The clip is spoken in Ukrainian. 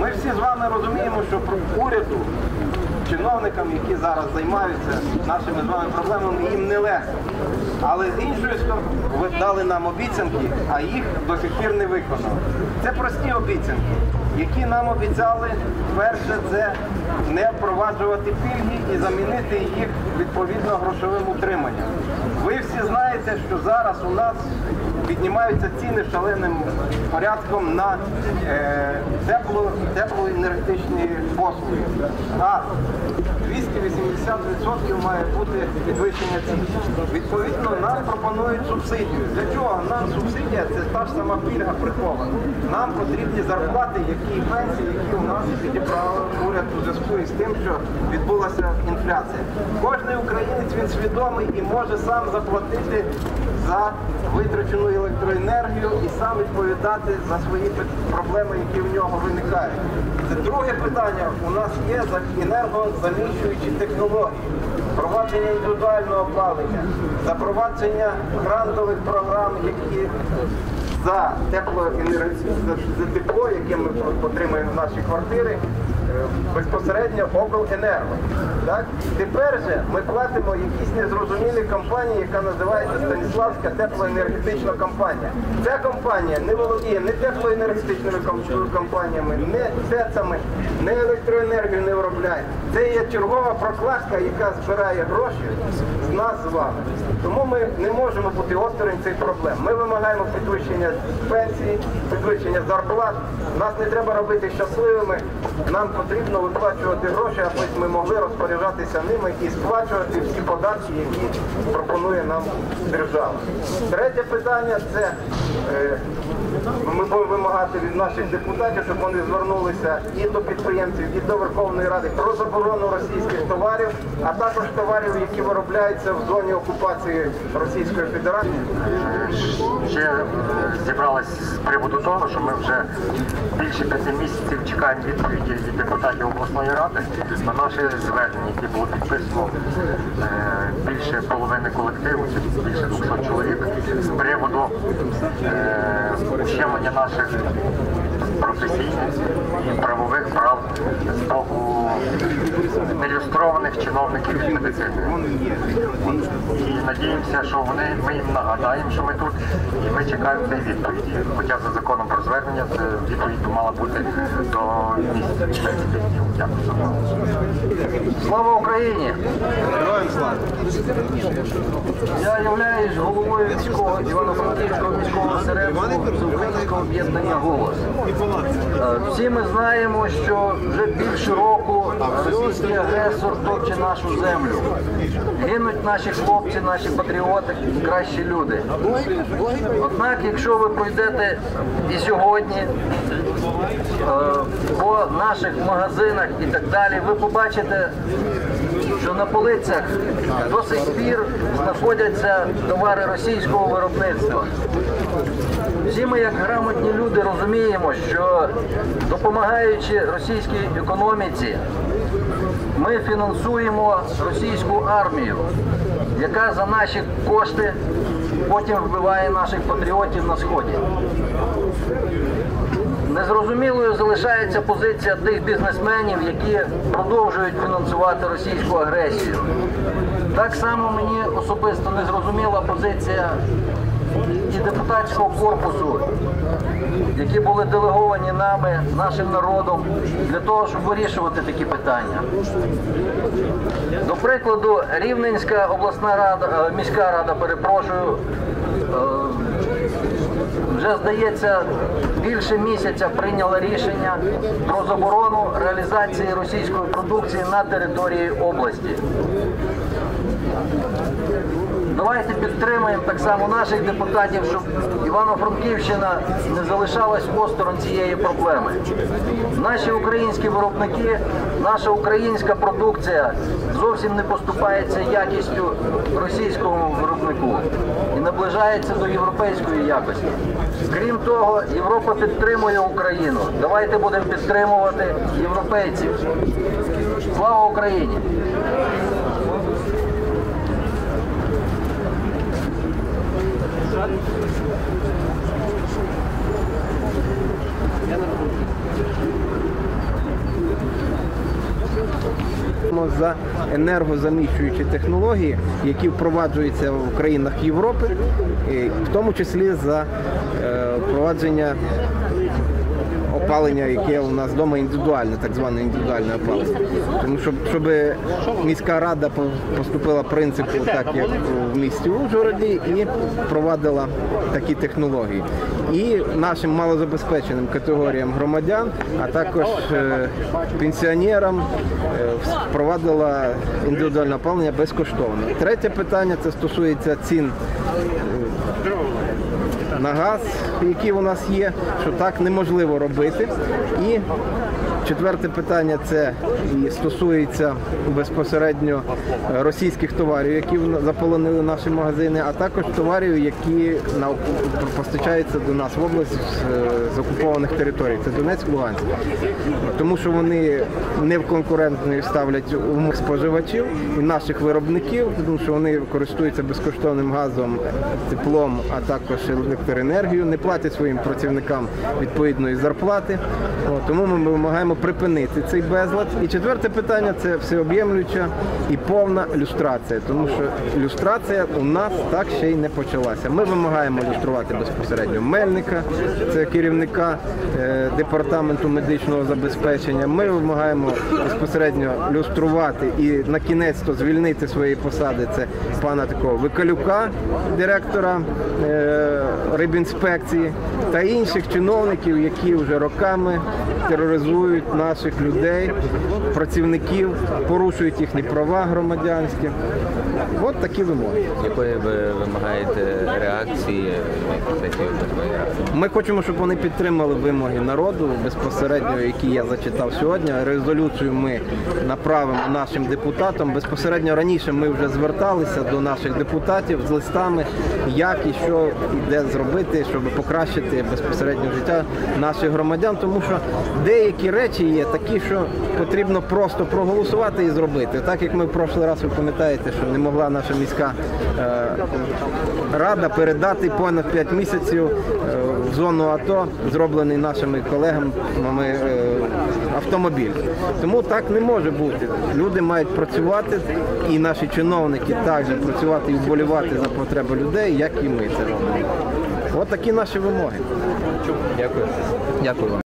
Ми всі з вами розуміємо, що уряду, чиновникам, які зараз займаються нашими з вами проблемами, їм не легко. Але з іншої сторони, ви дали нам обіцянки, а їх до сих пір не виконали. Це прості обіцянки, які нам обіцяли перше це не впроваджувати пільги і замінити їх відповідно грошовим утриманням. Ви всі знаєте, що зараз у нас піднімаються ціни шаленим порядком на е, тепло, теплоенергетичні послуги. Газ 280% має бути підвищення цін. Відповідно, нам пропонують субсидію. Для чого? Нам субсидія це та ж сама пільга прихована. Нам потрібні зарплати, які пенсії, які у нас підібрали уряд у зв'язку із тим, що відбулася інфляція. Кожний українець він свідомий і може сам заплатити за витрачену електроенергію і сам відповідати за свої проблеми, які в нього виникають. Це друге питання. У нас є за- енергозаміщуючі технології, впровадження індивідуального опалення, запровадження грантових програм, які за теплоенерг- за, тепло, яке ми отримуємо в наші квартири, безпосередньо обленерго. Так? Тепер же ми платимо якісь незрозумілі компанії, яка називається Станіславська теплоенергетична компанія. Ця компанія не володіє не теплоенергетичними компаніями, не ТЕЦами, не електроенергію не виробляє. Це є чергова прокладка, яка збирає гроші з нас з вами. Тому ми не можемо бути осторонь цих проблем. Ми вимагаємо підвищення пенсії, підвищення зарплат. Нас не треба робити щасливими. Нам потрібно виплачувати гроші, аби ми могли розпоряджатися ними і сплачувати всі податки, які пропонує нам держава. Третє питання це е, ми будемо вимагати від наших депутатів, щоб вони звернулися і до підприємців, і до Верховної Ради про заборону російських товарів, а також товарів, які виробляються в зоні окупації Російської Федерації. ще е, зібралась з приводу того, що ми вже більше п'яти місяців чекаємо відповіді від депутатів обласної ради на наші звернення, які було підписано е, більше половини колективу, більше 200 чоловік, з приводу ущемлення наших професійних і правових прав з боку неілюстрованих чиновників від медицини. І надіємося, що вони ми їм нагадаємо, що ми тут, і ми чекаємо цієї відповіді. Хоча за законом про звернення відповідь мала бути до місяця 15 днів. Дякую за увагу. Слава Україні! Я являюсь головою міського Івано-Франківського міського осередку Всеукраїнського об'єднання голос. Е, Всі ми знаємо, що вже більше року російський агресор топче нашу землю. Гинуть наші хлопці, наші патріоти, кращі люди. Однак, якщо ви пройдете і сьогодні е, по наших магазинах і так далі, ви побачите, що на полицях до сих пір знаходяться товари російського виробництва. Всі ми, як грамотні люди, розуміємо, що допомагаючи російській економіці, ми фінансуємо російську армію, яка за наші кошти потім вбиває наших патріотів на сході. Незрозумілою залишається позиція тих бізнесменів, які продовжують фінансувати російську агресію. Так само мені особисто незрозуміла позиція і депутатського корпусу, які були делеговані нами, нашим народом, для того, щоб вирішувати такі питання. До прикладу, Рівненська обласна рада, е, міська рада, перепрошую, е, вже здається більше місяця прийняла рішення про заборону реалізації російської продукції на території області. Давайте підтримаємо так само наших депутатів, щоб Івано-Франківщина не залишалась осторонь цієї проблеми. Наші українські виробники, наша українська продукція зовсім не поступається якістю російському виробнику і наближається до європейської якості. Крім того, Європа підтримує Україну. Давайте будемо підтримувати європейців. Слава Україні! За енергозаміщуючі технології, які впроваджуються в країнах Європи, в тому числі за е, впровадження опалення, яке у нас вдома індивідуальне, так зване індивідуальне опалення. Тому щоб, щоб міська рада поступила принципу, так як в місті Ужгороді, і впровадила такі технології. І нашим малозабезпеченим категоріям громадян, а також е, пенсіонерам е, впровадила індивідуальне опалення безкоштовно. Третє питання це стосується цін на газ, який у нас є, що так неможливо робити. І четверте питання це і стосується безпосередньо е, російських товарів, які заполонили наші магазини, а також товарів, які постачаються до нас в область е, з окупованих територій. Це Донецьк, Луганськ. Тому що вони не в конкурентної ставлять умов споживачів і наших виробників, тому що вони користуються безкоштовним газом, теплом, а також електроенергією, не платять своїм працівникам відповідної зарплати. Тому ми вимагаємо припинити цей безлад. І четверте питання це всеоб'ємлюча і повна люстрація, тому що люстрація у нас так ще й не почалася. Ми вимагаємо люструвати безпосередньо Мельника, це керівника е, департаменту медичного забезпечення. Ми вимагаємо безпосередньо люструвати і на кінець то звільнити свої посади. Це пана такого Викалюка, директора е, рибінспекції та інших чиновників, які вже роками тероризують наших людей, працівників, порушують їхні права громадянські. От такі вимоги. Якої ви вимагаєте реакції? Ми хочемо, щоб вони підтримали вимоги народу безпосередньо, які я зачитав сьогодні. Резолюцію ми направимо нашим депутатам. Безпосередньо раніше ми вже зверталися до наших депутатів з листами, як і що і де зробити, щоб покращити безпосередньо життя наших громадян, тому що деякі речі є такі, що потрібно просто проголосувати і зробити. Так як ми в прошлий раз ви пам'ятаєте, що не могла наша міська е, рада передати понад 5 місяців е, в зону АТО, зроблений нашими колегами е, автомобіль. Тому так не може бути. Люди мають працювати, і наші чиновники також працювати і вболівати за потреби людей, як і ми це робимо. От такі наші вимоги. Дякую. Дякую вам.